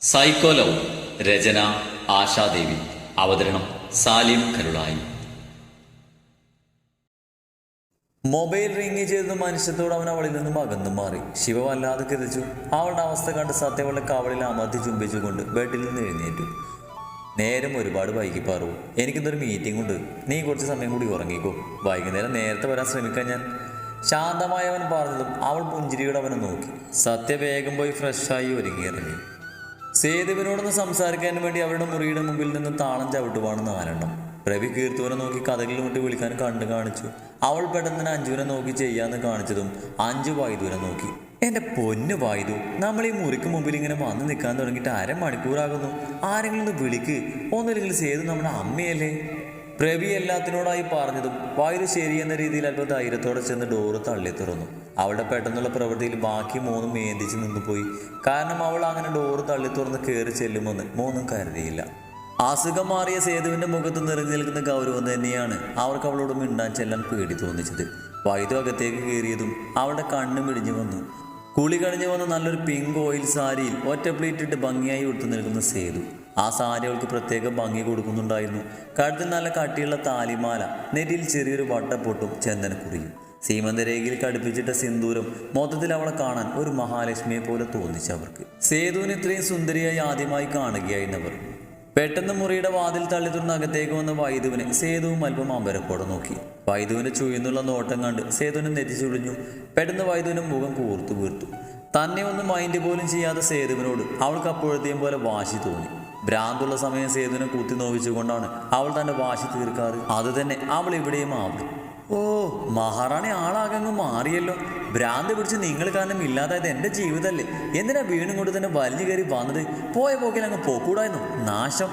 Psycho love രചന ആശാദേവി. അവതരണം Salim Karulai. Mobile ring ചെയ്ത് മനുഷ്യത്തോട് അവൻ അവളിൽ നിന്നും അകന്നു മാറി. ശിവ വല്ലാതെ കരുതിച്ചു അവളുടെ അവസ്ഥ കണ്ട് സത്യവളെ കവളിൽ അമർത്തി ചുംബിച്ചുകൊണ്ട് ബെഡിൽ നിന്ന് എഴുന്നേറ്റു. നേരം ഒരുപാട് വൈകി പാറു. എനിക്കിന്നൊരു മീറ്റിംഗ് ഉണ്ട്. നീ കുറച്ച് സമയം കൂടി ഉറങ്ങിക്കോ. വൈകുന്നേരം നേരത്തെ വരാൻ ശ്രമിക്കാൻ ഞാൻ. ശാന്തമായി അവൻ പറഞ്ഞതും അവൾ പുഞ്ചിരിയോടെ അവനെ നോക്കി. സത്യ വേഗം പോയി ഫ്രഷായി ഒരുങ്ങിയിറങ്ങി സേതുവിനോടൊന്ന് സംസാരിക്കാൻ വേണ്ടി അവരുടെ മുറിയുടെ മുമ്പിൽ നിന്ന് താളം ചവിട്ടുവാണ് നാലെണ്ണം രവി കീർത്തുവിനെ നോക്കി കഥകളിൽ മുട്ടി വിളിക്കാൻ കണ്ടു കാണിച്ചു. അവൾ പെട്ടെന്ന് തന്നെ അഞ്ജുവിനെ നോക്കി ചെയ്യാന്ന് കാണിച്ചതും അഞ്ചു വായുദൂരെ നോക്കി. എന്റെ പൊന്ന് വായുതു നമ്മൾ ഈ മുറിക്ക് മുമ്പിൽ ഇങ്ങനെ വന്ന് നിൽക്കാൻ തുടങ്ങിയിട്ട് അരമണിക്കൂറാകുന്നു. ആരെങ്കിലും ഒന്ന് വിളിക്ക്. ഒന്നുമില്ലെങ്കിൽ സേതു നമ്മുടെ അമ്മയല്ലേ? പ്രവി എല്ലാത്തിനോടായി പറഞ്ഞതും വായു ശരിയെന്ന രീതിയിൽ അല്പം ധൈര്യത്തോടെ ചെന്ന് ഡോറ് തള്ളി തുറന്നു. അവളുടെ പെട്ടെന്നുള്ള പ്രവൃത്തിയിൽ ബാക്കി മൂന്നും മേന്തിച്ച് നിന്നുപോയി. കാരണം അവൾ അങ്ങനെ ഡോറ് തള്ളി തുറന്ന് കയറി ചെല്ലുമെന്ന് മൂന്നും കരുതിയില്ല. അസുഖം മാറിയ സേതുവിന്റെ മുഖത്ത് നിറഞ്ഞു നിൽക്കുന്ന ഗൗരവം തന്നെയാണ് അവർക്ക് അവളോട് മിണ്ടാൻ ചെല്ലാൻ പേടി തോന്നിച്ചത്. വൈദ്യു അകത്തേക്ക് കയറിയതും അവളുടെ കണ്ണ് മിടിഞ്ഞു വന്നു. കുളി കഴിഞ്ഞ് വന്ന നല്ലൊരു പിങ്ക് ഓയിൽ സാരിയിൽ ഒറ്റ ഭംഗിയായി ഉടുത്തു നിൽക്കുന്ന സേതു. ആ സാരി അവൾക്ക് പ്രത്യേക ഭംഗി കൊടുക്കുന്നുണ്ടായിരുന്നു. കഴുത്തിൽ നല്ല കട്ടിയുള്ള താലിമാല നെറ്റിയിൽ ചെറിയൊരു വട്ടപ്പൊട്ടും ചന്ദനക്കുറിയും. സീമന്തരേഖയിൽ കടുപ്പിച്ചിട്ട സിന്ദൂരം മൊത്തത്തിൽ അവളെ കാണാൻ ഒരു മഹാലക്ഷ്മിയെ പോലെ തോന്നിച്ചു അവർക്ക്. സേതുവിന് ഇത്രയും സുന്ദരിയായി ആദ്യമായി കാണുകയായിരുന്നവർ. പെട്ടെന്ന് മുറിയുടെ വാതിൽ തള്ളി തുറന്ന് അകത്തേക്ക് വന്ന വൈദുവിനെ സേതുവും അല്പം അമ്പരപ്പോടെ നോക്കി. വൈദുവിന്റെ ചുഴിന്നുള്ള നോട്ടം കണ്ട് സേതുവിനെ നെറ്റിച്ചുളിഞ്ഞു പെട്ടെന്ന് വൈദുവിന്റെ മുഖം കൂർത്തു വീർത്തു. തന്നെ ഒന്നും മൈൻഡ് പോലും ചെയ്യാതെ സേതുവിനോട് അവൾക്ക് അപ്പോഴത്തെയും പോലെ വാശി തോന്നി. ഭ്രാന്തുള്ള സമയം സേതുവിനെ കുത്തി നോവിച്ചുകൊണ്ടാണ് അവൾ തന്റെ വാശി തീർക്കാറ്. അത് തന്നെ അവൾ ഇവിടെയും ആവണം. ഓ മഹാറാണി ആളാകങ്ങ് മാറിയല്ലോ. ഭ്രാന്ത് പിടിച്ച് നിങ്ങൾ കാരണം ഇല്ലാതായത് എന്റെ ജീവിതമല്ലേ എന്തിനാ വീണും കൊണ്ട് തന്നെ വലിഞ്ഞു കയറി വന്നത്? പോയ പോക്കിൽ അങ്ങ് പോക്കൂടായിരുന്നു. നാശം.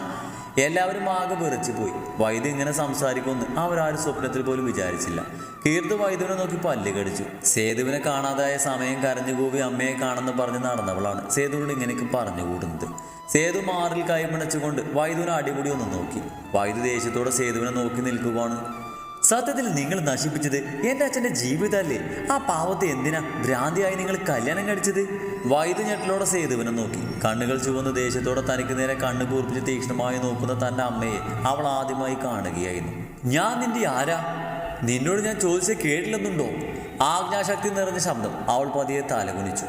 എല്ലാവരും ആകെ വെറിച്ചു പോയി വൈദ്യ ഇങ്ങനെ സംസാരിക്കുമെന്ന് അവരാരും സ്വപ്നത്തിൽ പോലും വിചാരിച്ചില്ല. കീർത്ത് വൈദ്യുവിനെ നോക്കി പല്ല് കടിച്ചു. സേതുവിനെ കാണാതായ സമയം കരഞ്ഞുകൂവി അമ്മയെ കാണുന്ന പറഞ്ഞ് നടന്നവളാണ് സേതുവിനോട് ഇങ്ങനെയൊക്കെ പറഞ്ഞുകൂടുന്നത് സേതു മാറിൽ കൈമിണച്ചുകൊണ്ട് വൈദ്യുവിനെ അടിപൊളി ഒന്ന് നോക്കി. വൈദ്യു ദേഷ്യത്തോടെ സേതുവിനെ നോക്കി നിൽക്കുവാണ്. സത്യത്തിൽ നിങ്ങൾ നശിപ്പിച്ചത് എന്റെ അച്ഛന്റെ ജീവിതമല്ലേ ആ പാവത്തെ എന്തിനാ ഭ്രാന്തിയായി നിങ്ങൾ കല്യാണം കഴിച്ചത്? വൈദ്യു ഞെട്ടലോടെ സേതുവിനെ നോക്കി. കണ്ണുകൾ ചുവന്ന് ദേഷ്യത്തോടെ തനിക്ക് നേരെ കണ്ണു കൂർപ്പിച്ച് തീക്ഷ്ണമായി നോക്കുന്ന തന്റെ അമ്മയെ അവൾ ആദ്യമായി കാണുകയായിരുന്നു. ഞാൻ നിന്റെ ആരാ? നിന്നോട് ഞാൻ ചോദിച്ച കേട്ടില്ലെന്നുണ്ടോ? ആജ്ഞാശക്തി നിറഞ്ഞ ശബ്ദം അവൾ പതിയെ തലകുനിച്ചു.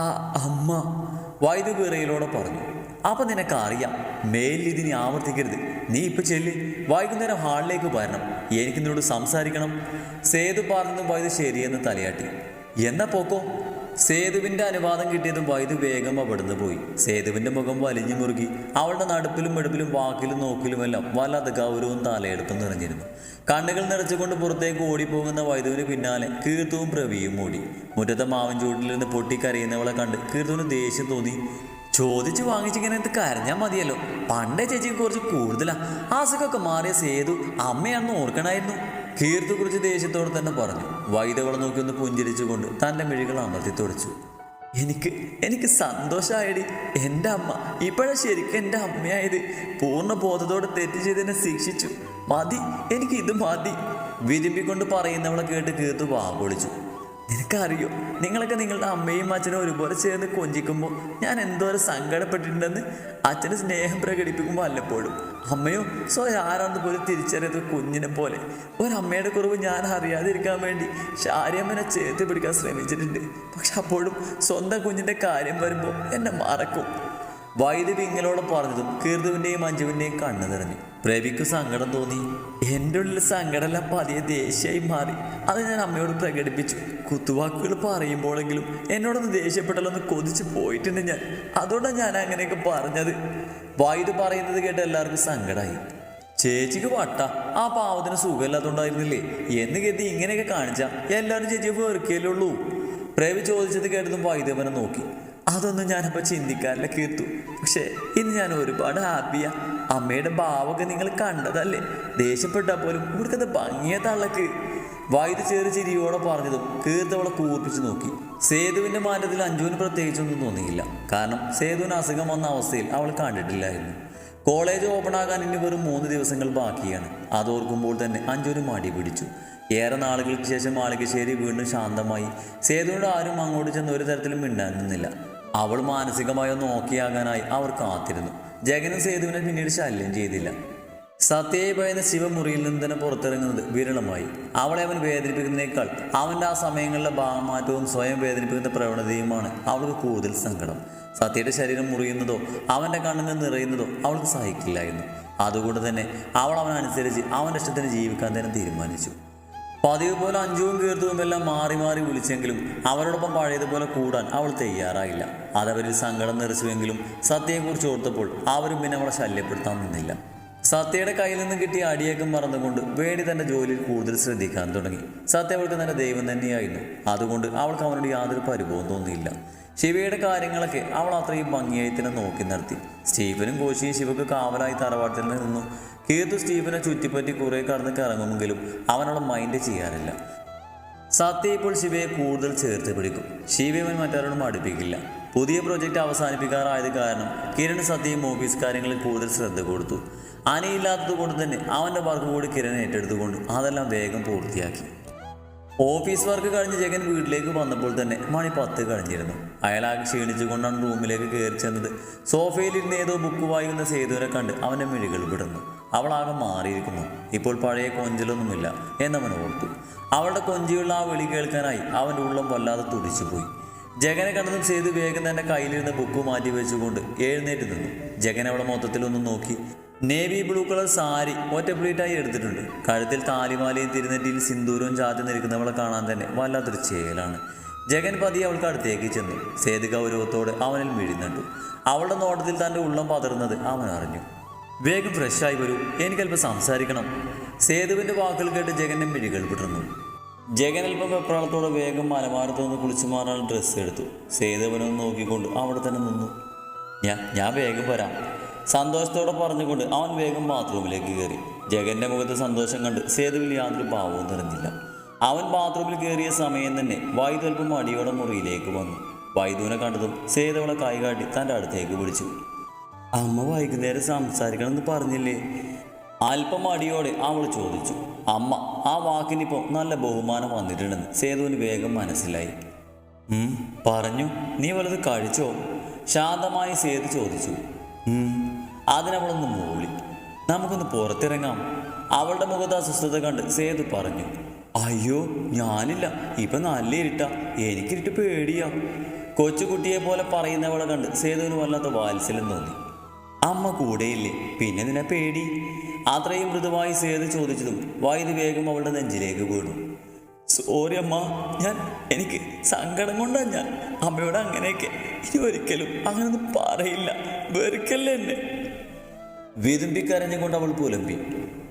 ആ അമ്മ വൈദ്യു വിറയിലൂടെ പറഞ്ഞു. അപ്പൊ നിനക്കറിയാം മേലിൽ ഇതിനി ആവർത്തിക്കരുത്. നീ ഇപ്പൊ ചെല്ല്. വൈകുന്നേരം ഹാളിലേക്ക് വരണം. എനിക്ക് നിന്നോട് സംസാരിക്കണം. സേതു പറഞ്ഞതും വൈദ്യു ശരിയെന്ന് തലയാട്ടി. എന്നാ പോക്കോ? സേതുവിന്റെ അനുവാദം കിട്ടിയതും വൈദ്യു വേഗം അവിടുന്ന് പോയി. സേതുവിന്റെ മുഖം വലിഞ്ഞു മുറുകി. അവളുടെ നടുപ്പിലും വെടുപ്പിലും വാക്കിലും നോക്കിലുമെല്ലാം വല്ലാതെ ഗൗരവവും തലയെടുപ്പും നിറഞ്ഞിരുന്നു. കണ്ണുകൾ നിറച്ചുകൊണ്ട് പുറത്തേക്ക് ഓടിപ്പോകുന്ന വൈദ്യുവിന് പിന്നാലെ കീർത്തവും പ്രവിയും ഓടി മുറ്റത്തെ മാവൻ നിന്ന് പൊട്ടിക്കരയുന്നവളെ കണ്ട് കീർത്തുവിന് ദേഷ്യം തോന്നി. ചോദിച്ചു വാങ്ങിച്ചിങ്ങനെ ഇത് കരഞ്ഞാൽ മതിയല്ലോ. പണ്ടേ ചേച്ചിക്ക് കുറച്ച് കൂടുതലാ. അസുഖമൊക്കെ മാറിയ സേതു അമ്മയാണെന്ന് ഓർക്കണായിരുന്നു. കീർത്തു കുറിച്ച് ദേഷ്യത്തോടെ തന്നെ പറഞ്ഞു. വൈദകളെ നോക്കി ഒന്ന് പുഞ്ചിരിച്ചുകൊണ്ട് തന്റെ മിഴികൾ അമർത്തി തുടച്ചു. എനിക്ക് എനിക്ക് സന്തോഷമായടി എന്റെ അമ്മ ഇപ്പോഴാണ് ശരിക്കും എന്റെ അമ്മയായത്. പൂർണ ബോധത്തോടെ തെറ്റ് ചെയ്തതിനെ ശിക്ഷിച്ചു. മതി എനിക്ക് മതി. വിരുമ്പിക്കൊണ്ട് പറയുന്നവളെ കേട്ട് കീർത്തു വാപൊളിച്ചു നിനക്കറിയോ? നിങ്ങളൊക്കെ നിങ്ങളുടെ അമ്മയും അച്ഛനും ഒരുപോലെ ചേർന്ന് കൊഞ്ചിക്കുമ്പോൾ ഞാൻ എന്തോരം സങ്കടപ്പെട്ടിട്ടുണ്ടെന്ന് അച്ഛന് സ്നേഹം പ്രകടിപ്പിക്കുമ്പോൾ വല്ലപ്പോഴും. അമ്മയോ സ്വയം ആരാന്ന് പോലും തിരിച്ചറിയാത്ത കുഞ്ഞിനെ പോലെ. ഒരമ്മയുടെ കുറവ് ഞാൻ അറിയാതിരിക്കാൻ വേണ്ടി ഷാരിയമ്മനെ ചേർത്ത് പിടിക്കാൻ ശ്രമിച്ചിട്ടുണ്ട്. പക്ഷെ അപ്പോഴും സ്വന്തം കുഞ്ഞിന്റെ കാര്യം വരുമ്പോൾ എന്നെ മറക്കും. വൈദ്യുതി ഇങ്ങനോട് പറഞ്ഞതും കീർദുവിന്റെയും മഞ്ജുവിന്റെയും കണ്ണു നിറഞ്ഞു. പ്രേവിക്ക് സങ്കടം തോന്നി. എന്റെ ഉള്ളിൽ സങ്കടമല്ല പതിയെ ദേഷ്യമായി മാറി. അത് ഞാൻ അമ്മയോട് പ്രകടിപ്പിച്ചു. കുത്തുവാക്കുകൾ പറയുമ്പോഴെങ്കിലും എന്നോടൊന്ന് ദേഷ്യപ്പെട്ടല്ലോ എന്ന് കൊതിച്ച് പോയിട്ടുണ്ട് ഞാൻ. അതുകൊണ്ടാണ് ഞാൻ അങ്ങനെയൊക്കെ പറഞ്ഞത്. വൈദ്യു പറയുന്നത് കേട്ട് എല്ലാവർക്കും സങ്കടമായി ചേച്ചിക്ക് വട്ട. ആ പാവത്തിന് സുഖമില്ലാത്തോണ്ടായിരുന്നില്ലേ? എന്ന് കരുതി ഇങ്ങനെയൊക്കെ കാണിച്ചാൽ എല്ലാവരും ചേച്ചിയെ വെറുക്കല്ലേ പ്രേവി ചോദിച്ചത് കേട്ടതും വൈദ്യവനെ നോക്കി. അതൊന്നും ഞാനപ്പോൾ ചിന്തിക്കാറില്ല കീർത്തു പക്ഷേ ഇന്ന് ഞാൻ ഒരുപാട് ഹാപ്പിയാ. അമ്മയുടെ ഭാവമൊക്കെ നിങ്ങൾ കണ്ടതല്ലേ? ദേഷ്യപ്പെട്ടാൽ പോലും ഇവിടുത്തെ ഭംഗിയ തള്ളക്ക് വൈദ്യു ചെറു ചിരിയോടെ പറഞ്ഞതും കീർത്തവളെ കൂർപ്പിച്ച് നോക്കി. സേതുവിന്റെ മാറ്റത്തിൽ അഞ്ജുവിന് പ്രത്യേകിച്ചൊന്നും തോന്നിയില്ല. കാരണം സേതുവിന് അസുഖം വന്ന അവസ്ഥയിൽ അവൾ കണ്ടിട്ടില്ലായിരുന്നു. കോളേജ് ഓപ്പൺ ആകാൻ ഇനി വെറും മൂന്ന് ദിവസങ്ങൾ ബാക്കിയാണ്. അതോർക്കുമ്പോൾ തന്നെ അഞ്ചൂര് മടി പിടിച്ചു. ഏറെ നാളുകൾക്ക് ശേഷം മാളികശ്ശേരി വീണ്ടും ശാന്തമായി. സേതുവിനോട് ആരും അങ്ങോട്ട് ചെന്ന് ഒരു തരത്തിലും മിണ്ടാൻ നിന്നില്ല. അവൾ മാനസികമായി ഒന്ന് ഓക്കെയാകാനായി അവർ കാത്തിരുന്നു. ജഗനും സേതുവിനെ പിന്നീട് ശല്യം ചെയ്തില്ല. സത്യയെ ഭയന്ന് ശിവമുറിയിൽ നിന്ന് തന്നെ പുറത്തിറങ്ങുന്നത് വിരളമായി. അവളെ അവൻ വേദനിപ്പിക്കുന്നതിനേക്കാൾ അവന്റെ ആ സമയങ്ങളിലെ ഭാവമാറ്റവും സ്വയം വേദനിപ്പിക്കുന്ന പ്രവണതയുമാണ് അവൾക്ക് കൂടുതൽ സങ്കടം. സത്യയുടെ ശരീരം മുറിയുന്നതോ അവന്റെ കണ്ണുകൾ നിറയുന്നതോ അവൾക്ക് സഹിക്കില്ലായിരുന്നു. അതുകൊണ്ട് തന്നെ അവൾ അവനനുസരിച്ച് അവന്റെ ഇഷ്ടത്തിന് ജീവിക്കാൻ തന്നെ തീരുമാനിച്ചു. പതിവ് പോലെ അഞ്ചുവും കീർത്തുവും എല്ലാം മാറി മാറി വിളിച്ചെങ്കിലും അവരോടൊപ്പം പഴയതുപോലെ കൂടാൻ അവൾ തയ്യാറായില്ല. അതവരിൽ സങ്കടം നിറച്ചുവെങ്കിലും സത്യയെക്കുറിച്ച് ഓർത്തപ്പോൾ അവരും പിന്നെ അവളെ ശല്യപ്പെടുത്താൻ നിന്നില്ല. സത്യയുടെ കയ്യിൽ നിന്നും കിട്ടിയ അടിയേക്കും മറന്നുകൊണ്ട് വേടി തന്റെ ജോലിയിൽ കൂടുതൽ ശ്രദ്ധിക്കാൻ തുടങ്ങി. സത്യ അവൾക്ക് തന്റെ ദൈവം തന്നെയായിരുന്നു. അതുകൊണ്ട് അവൾക്ക് അവനോട് യാതൊരു പരിഭവം തോന്നിയില്ല. ശിവയുടെ കാര്യങ്ങളൊക്കെ അവൾ അത്രയും ഭംഗിയായി തന്നെ നോക്കി നിർത്തി. സ്റ്റീഫനും കോശിയും ശിവക്ക് കാവലായി തറവാട്ടിൽ നിന്നു. കീർത്തു സ്റ്റീഫനെ ചുറ്റിപ്പറ്റി കുറെ കടന്ന് കറങ്ങുമെങ്കിലും അവനോട് മൈൻഡ് ചെയ്യാറില്ല സത്യ ഇപ്പോൾ ശിവയെ കൂടുതൽ ചേർത്ത് പിടിക്കും. ശിവയവൻ മറ്റാരോടും അടുപ്പിക്കില്ല. പുതിയ പ്രൊജക്റ്റ് അവസാനിപ്പിക്കാറായത് കാരണം കിരൺ സത്യയും ഓഫീസ് കാര്യങ്ങളിൽ കൂടുതൽ ശ്രദ്ധ കൊടുത്തു. അനയില്ലാത്തത് കൊണ്ട് തന്നെ അവന്റെ വർക്ക് കൂടി കിരൺ ഏറ്റെടുത്തുകൊണ്ട് അതെല്ലാം വേഗം പൂർത്തിയാക്കി. ഓഫീസ് വർക്ക് കഴിഞ്ഞ് ജഗൻ വീട്ടിലേക്ക് വന്നപ്പോൾ തന്നെ മണി പത്ത് കഴിഞ്ഞിരുന്നു. അയാൾ ആകെ ക്ഷീണിച്ചുകൊണ്ടാണ് റൂമിലേക്ക് കയറി ചെന്നത്. സോഫയിലിരുന്ന് ഏതോ ബുക്ക് വായിക്കുന്ന സേതുവിനെ കണ്ട് അവന്റെ മിഴികൾ വിടുന്നു അവളാകെ മാറിയിരിക്കുന്നു. ഇപ്പോൾ പഴയ കൊഞ്ചലൊന്നുമില്ല എന്നവൻ ഓർത്തു. അവളുടെ കൊഞ്ചിയുള്ള ആ വിളി കേൾക്കാനായി അവന്റെ ഉള്ളം വല്ലാതെ തുടിച്ചുപോയി. ജഗനെ കണ്ടതും സേതു വേഗം തന്നെ കയ്യിലിരുന്ന ബുക്ക് മാറ്റി വെച്ചുകൊണ്ട് എഴുന്നേറ്റ് നിന്നു. ജഗൻ അവളെ മൊത്തത്തിലൊന്നും നോക്കി. നേവി ബ്ലൂ കളർ സാരി ഒറ്റ പ്ലീറ്റായി എടുത്തിട്ടുണ്ട്. കഴുത്തിൽ താലിമാലയും തിരുനെറ്റിയിൽ സിന്ദൂരവും ചാത്തി നിൽക്കുന്നവളെ കാണാൻ തന്നെ വല്ലാത്തൊരു ചേലാണ്. ജഗൻ പതി അവൾക്ക് അടുത്തേക്ക് ചെന്നു. സേതു ഗൗരവത്തോടെ അവനിൽ മിഴിനട്ടു അവളുടെ നോട്ടത്തിൽ തന്റെ ഉള്ളം പതറുന്നത് അവൻ അറിഞ്ഞു. വേഗം ഫ്രഷായി വരൂ. എനിക്കല്പം സംസാരിക്കണം. സേതുവിന്റെ വാക്കുകൾ കേട്ട് ജഗന്റെ മിഴികൾ വിടർന്നു ജഗൻ അല്പം വെപ്രാളത്തോടെ വേഗം മലമാരത്ത് നിന്ന് കുളിച്ചു മാറാൻ ഡ്രസ്സ് എടുത്തു. സേതുവനൊന്ന് നോക്കിക്കൊണ്ട് അവിടെ തന്നെ നിന്നു. ഞാൻ ഞാൻ വേഗം വരാം. സന്തോഷത്തോടെ പറഞ്ഞുകൊണ്ട് അവൻ വേഗം ബാത്റൂമിലേക്ക് കയറി. ജഗന്റെ മുഖത്ത് സന്തോഷം കണ്ട് സേതുവിൽ യാതൊരു ഭാവവും നിറഞ്ഞില്ല. അവൻ ബാത്റൂമിൽ കയറിയ സമയം തന്നെ വൈദ്യു അല്പം അടിയോടെ മുറിയിലേക്ക് വന്നു. വൈദ്യുവിനെ കണ്ടതും സേതുവളെ കൈകാട്ടി തന്റെ അടുത്തേക്ക് വിളിച്ചു. അമ്മ വൈകുന്നേരം സംസാരിക്കണമെന്ന് പറഞ്ഞില്ലേ? അല്പം അടിയോടെ അവൾ ചോദിച്ചു. അമ്മ ആ വാക്കിനിപ്പോൾ നല്ല ബഹുമാനം വന്നിട്ടുണ്ടെന്ന് സേതുവിന് വേഗം മനസ്സിലായി. പറഞ്ഞു. നീ വല്ലത് കഴിച്ചോ? ശാന്തമായി സേതു ചോദിച്ചു. അതിനവളൊന്ന് മൂളി. നമുക്കൊന്ന് പുറത്തിറങ്ങാം. അവളുടെ മുഖത്ത് അസ്വസ്ഥത കണ്ട് സേതു പറഞ്ഞു അയ്യോ ഞാനില്ല. ഇപ്പൊ നല്ല ഇരുട്ട. എനിക്കിരുട്ട് പേടിയാ. കൊച്ചുകുട്ടിയെ പോലെ പറയുന്നവളെ കണ്ട് സേതുവിന് വല്ലാത്ത വാത്സല്യം തോന്നി. അമ്മ കൂടെയില്ലേ? പിന്നെ നിന്നെ പേടി? അത്രയും മൃദുവായി സേതു ചോദിച്ചതും വൈദ്യ വേഗം അവളുടെ നെഞ്ചിലേക്ക് വീണു. സോറി അമ്മ ഞാൻ എനിക്ക് സങ്കടം കൊണ്ടാണ് ഞാൻ. അമ്മയോട് അങ്ങനെയൊക്കെ ഇനി ഒരിക്കലും അങ്ങനൊന്നും പറയില്ല. വെറുക്കല്ലേ എന്നെ? വിതുമ്പിക്കരഞ്ഞുകൊണ്ട് അവൾ പുലമ്പി.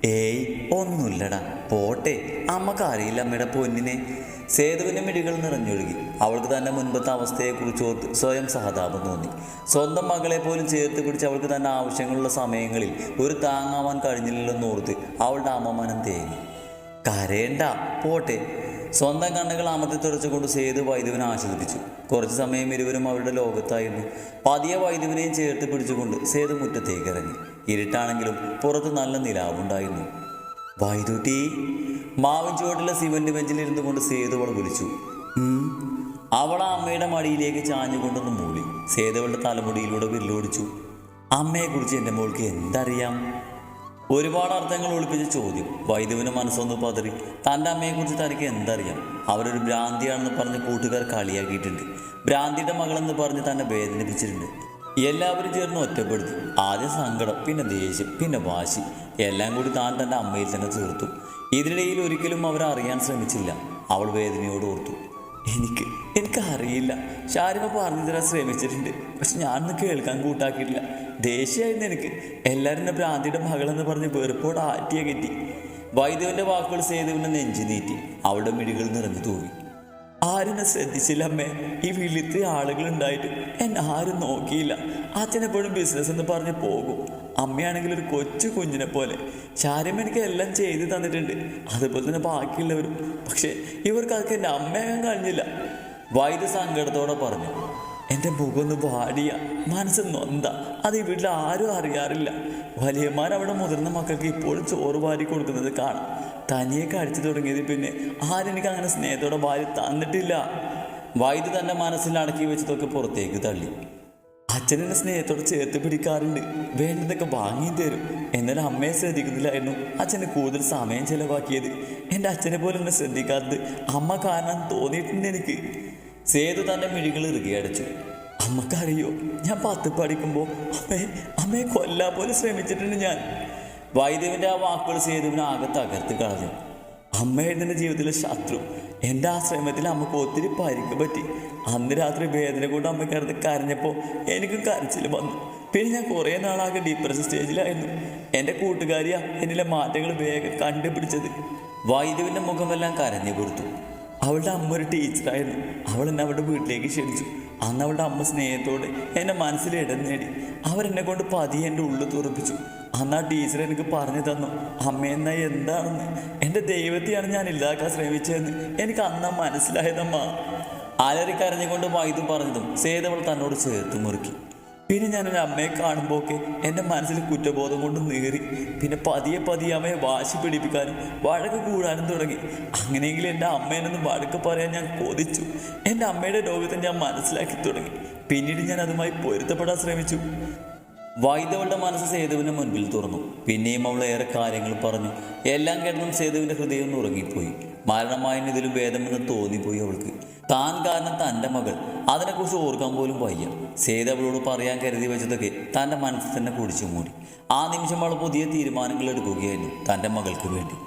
ഏയ് ഒന്നുമില്ലടാ. പോട്ടെ. അമ്മയ്ക്ക് അറിയില്ല അമ്മയുടെ പൊന്നിനെ. സേതുവിന്റെ മിഴികൾ നിറഞ്ഞൊഴുകി. അവൾക്ക് തന്റെ മുൻപത്തെ അവസ്ഥയെക്കുറിച്ച് ഓർത്ത് സ്വയം സഹതാപം തോന്നി. സ്വന്തം മകളെ പോലും ചേർത്ത് പിടിച്ച് അവൾക്ക് തന്റെ ആവശ്യങ്ങളുള്ള സമയങ്ങളിൽ ഒരു താങ്ങാവാൻ കഴിഞ്ഞില്ലല്ലോ ഓർത്ത് അവളുടെ അമ്മമാനം തേങ്ങി കരയണ്ട. പോട്ടെ. സ്വന്തം കണ്ണുകൾ അമർത്തി തുടച്ചുകൊണ്ട് സേതു വൈദ്യുവിനെ ആശ്വസിപ്പിച്ചു കുറച്ച് സമയം ഇരുവരും അവരുടെ ലോകത്തായിരുന്നു. പതിയെ വൈദ്യുവിനെയും ചേർത്ത് പിടിച്ചുകൊണ്ട് സേതു മുറ്റത്തേക്ക് ഇറങ്ങി. ഇരുട്ടാണെങ്കിലും പുറത്ത് നല്ല നിലാവുണ്ടായിരുന്നു വൈദ്യുതി മാവിൻ ചുവട്ടിലെ സിവന്റ് ബെഞ്ചിലിരുന്നു കൊണ്ട് സേതുവൾ വിളിച്ചു. അവൾ അമ്മയുടെ മടിയിലേക്ക് ചാഞ്ഞുകൊണ്ടൊന്ന് മൂളി. സേതുവളുടെ തലമുടിയിലൂടെ വിരലോടിച്ചു അമ്മയെക്കുറിച്ച് എന്റെ മോൾക്ക് എന്തറിയാം? ഒരുപാട് അർത്ഥങ്ങൾ ഒളിപ്പിച്ച ചോദ്യം. വൈദ്യുവിന് മനസ്സൊന്ന് പതറി. തന്റെ അമ്മയെക്കുറിച്ച് തനിക്ക് എന്തറിയാം? അവരൊരു ഭ്രാന്തിയാണെന്ന് പറഞ്ഞ് കൂട്ടുകാർ കളിയാക്കിയിട്ടുണ്ട്. ഭ്രാന്തിയുടെ മകളെന്ന് പറഞ്ഞ് തന്നെ വേദനിപ്പിച്ചിട്ടുണ്ട്. എല്ലാവരും ചേർന്ന് ഒറ്റപ്പെടുത്തി. ആദ്യം സങ്കടം പിന്നെ ദേഷ്യം പിന്നെ വാശി. എല്ലാം കൂടി താൻ തന്റെ അമ്മയിൽ തന്നെ തീർത്തു. ഇതിനിടയിൽ ഒരിക്കലും അവർ അറിയാൻ ശ്രമിച്ചില്ല. അവൾ വേദനയോട് ഓർത്തു. എനിക്ക് എനിക്ക് അറിയില്ല. ഷാരിമ പറഞ്ഞു തരാൻ ശ്രമിച്ചിട്ടുണ്ട്. പക്ഷെ ഞാൻ ഞാനൊന്ന് കേൾക്കാൻ കൂട്ടാക്കിയിട്ടില്ല. ദേഷ്യമായിരുന്നു എനിക്ക്. എല്ലാവരും എന്റെ ഭ്രാന്തിയുടെ മകളെന്ന് പറഞ്ഞ് വെറുപ്പോടെ ആറ്റിയ കെറ്റി വൈദവന്റെ വാക്കുകൾ സേതുവിനെ നെഞ്ചു നീറ്റി അവളുടെ മിഴികൾ നിറഞ്ഞു തൂവി. ആരും എന്നെ ശ്രദ്ധിച്ചില്ല അമ്മേ ഈ വീട്ടിൽ ഇത്രയും ആളുകൾ ഉണ്ടായിട്ട് എന്നെ ആരും നോക്കിയില്ല. അച്ഛനെപ്പോഴും ബിസിനസ് എന്ന് പറഞ്ഞ് പോകും. അമ്മയാണെങ്കിൽ ഒരു കൊച്ചു കുഞ്ഞിനെ പോലെ. ചാരമ്മ എനിക്ക് എല്ലാം ചെയ്ത് തന്നിട്ടുണ്ട്. അതുപോലെ തന്നെ ബാക്കിയുള്ളവരും. പക്ഷേ ഇവർക്ക് അതൊക്കെ എന്റെ അമ്മയാകാൻ കഴിഞ്ഞില്ല. വൈദ്യ സങ്കടത്തോടെ പറഞ്ഞു. എന്റെ മുഖമൊന്ന് വാടിയ മനസ്സ് നൊന്ത. അത് ഈ വീട്ടിൽ ആരും അറിയാറില്ല. വലിയമാർ അവിടെ മുതിർന്ന മക്കൾക്ക് ഇപ്പോഴും ചോറ് വാരി കൊടുക്കുന്നത് കാണാം. തനിയെ കഴിച്ചു തുടങ്ങിയത് പിന്നെ ആരും എനിക്ക് അങ്ങനെ സ്നേഹത്തോടെ വാരി തന്നിട്ടില്ല. വൈദ്യു തന്റെ മനസ്സിൽ അടക്കി വെച്ചതൊക്കെ പുറത്തേക്ക് തള്ളി. അച്ഛനെന്നെ സ്നേഹത്തോടെ ചേർത്ത് പിടിക്കാറുണ്ട്. വേണ്ടതൊക്കെ വാങ്ങിയും തരും. എന്നാൽ അമ്മയെ ശ്രദ്ധിക്കുന്നില്ലായിരുന്നു അച്ഛന് കൂടുതൽ സമയം ചിലവാക്കിയത്. എന്റെ അച്ഛനെ പോലെ എന്നെ ശ്രദ്ധിക്കാത്തത് അമ്മ കാരണം തോന്നിയിട്ടുണ്ട് എനിക്ക്. സേതു തന്റെ മിഴികൾ ഇറുകി അടച്ചു അമ്മക്കറിയോ ഞാൻ പത്ത് പഠിക്കുമ്പോൾ അമ്മയെ അമ്മയെ കൊല്ലാൻ പോലും ശ്രമിച്ചിട്ടുണ്ട് ഞാൻ. വൈദ്യവിന്റെ ആ വാക്കുകൾ സേതുവിനെ ആകെ തകർത്ത് കളഞ്ഞു. അമ്മയുടെ ജീവിതത്തിലെ ശത്രു എന്റെ ആ ശ്രമത്തിൽ അമ്മയ്ക്ക് ഒത്തിരി പരിക്ക് പറ്റി. അന്ന് രാത്രി വേദന കൊണ്ട് അമ്മ കിടന്ന് കരഞ്ഞപ്പോൾ എനിക്കും കരച്ചിൽ വന്നു. പിന്നെ ഞാൻ കുറേ നാളാകെ ഡിപ്രഷൻ സ്റ്റേജിലായിരുന്നു എന്റെ കൂട്ടുകാരിയാ എന്നിലെ മാറ്റങ്ങൾ വേഗം കണ്ടുപിടിച്ചത്. വൈദ്യുവിന്റെ മുഖമെല്ലാം കരഞ്ഞു കൊടുത്തു. അവളുടെ അമ്മ ഒരു ടീച്ചറായിരുന്നു അവൾ എന്നെ അവളുടെ വീട്ടിലേക്ക് ക്ഷണിച്ചു. അന്ന് അവളുടെ അമ്മ സ്നേഹത്തോടെ എന്നെ മനസ്സിൽ ഇടം നേടി. അവരെന്നെ കൊണ്ട് പതിയെ എന്റെ ഉള്ളു തുറപ്പിച്ചു. അന്ന് ആ ടീച്ചർ എനിക്ക് പറഞ്ഞു തന്നു അമ്മ എന്നാ എന്താണെന്ന്? എന്റെ ദൈവത്തെയാണ് ഞാൻ ഇല്ലാക്കാൻ ശ്രമിച്ചതെന്ന് എനിക്ക് അന്ന് മനസ്സിലായതമ്മ. ആലറി കരഞ്ഞുകൊണ്ട് വൈദ്യു പറഞ്ഞതും സേതവൾ തന്നോട് ചേർത്ത് മുറുക്കി. പിന്നെ ഞാൻ ഒരു അമ്മയെ കാണുമ്പോൾ ഒക്കെ എന്റെ മനസ്സിൽ കുറ്റബോധം കൊണ്ട് നേറി. പിന്നെ പതിയെ പതിയെ അമ്മയെ വാശി പിടിപ്പിക്കാനും വഴക്ക് കൂടാനും തുടങ്ങി. അങ്ങനെയെങ്കിലും എന്റെ അമ്മേനൊന്ന് വഴക്ക് പറയാൻ ഞാൻ കൊതിച്ചു. എന്റെ അമ്മയുടെ രോഗത്തെ ഞാൻ മനസ്സിലാക്കി തുടങ്ങി. പിന്നീട് ഞാൻ അതുമായി പൊരുത്തപ്പെടാൻ ശ്രമിച്ചു. വൈദവളുടെ മനസ്സ് സേതുവിന്റെ മുൻപിൽ തുറന്നു. പിന്നെയും അവൾ ഏറെ കാര്യങ്ങൾ പറഞ്ഞു. എല്ലാം കേട്ടതും സേതുവിന്റെ ഹൃദയം ഉറങ്ങിപ്പോയി. മരണമായതിന് ഇതിലും ഭേദമെന്ന് തോന്നിപ്പോയി അവൾക്ക്. താൻ കാരണം തന്റെ മകൾ. അതിനെക്കുറിച്ച് ഓർക്കാൻ പോലും വയ്യ. സേത് അവളോട് പറയാൻ കരുതി വെച്ചതൊക്കെ തന്റെ മനസ്സിൽ തന്നെ കുടിച്ചു മൂടി ആ നിമിഷം അവൾ പുതിയ തീരുമാനങ്ങൾ എടുക്കുകയായിരുന്നു തന്റെ മകൾക്ക് വേണ്ടി.